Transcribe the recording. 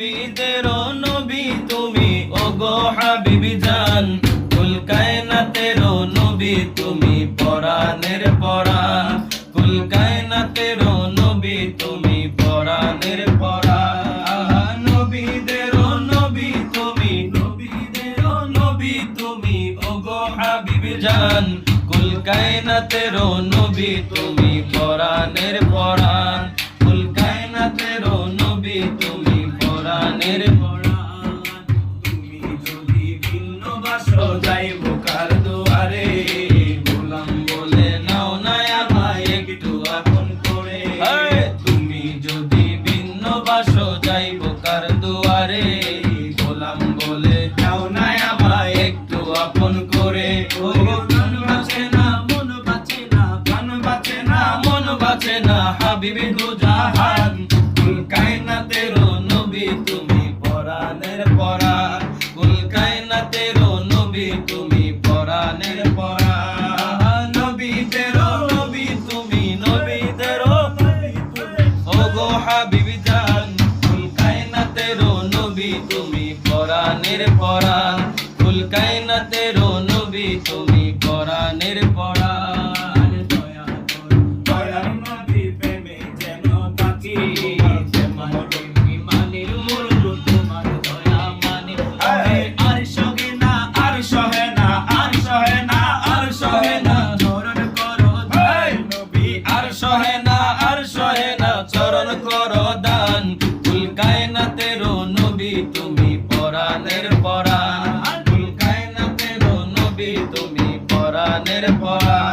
নবীদের নবী তুমি, ওগো হাবিবি জান। কুল কায়নাতের নবী তুমি, পরাণের পরাণ কুল কায়নাতের নবী তুমি, পরাণের পরাণ নবীদের নবী তুমি, নবীদের নবী তুমি, ওগো হাবিবি জান। কুল কায়নাতের নবী তুমি, পরাণের পরাণ যাইব কার দুয়ারে গোলাম বলে নাও না আমায় একটু আপন করে তুমি যদি ভিন্ন বাসো যাইব মন বাঁচে না মন বাঁচে না প্রাণ বাঁচে না মন বাঁচে না নবী, তুমি পরাণের পরা। নবীদের নবী, তুমি নবীদের ওগো হাবিব জান, ফুল কায়নাতের নবী, তুমি পরাণের পরাণ ফুল কায়নাতের নবী, তুমি পরাণের পরা। মরণ কর দান। কুল কায়নাতের নবী, তুমি পরাণের পরাণ। কুল কায়নাতের নবী, তুমি পরাণের পরাণ।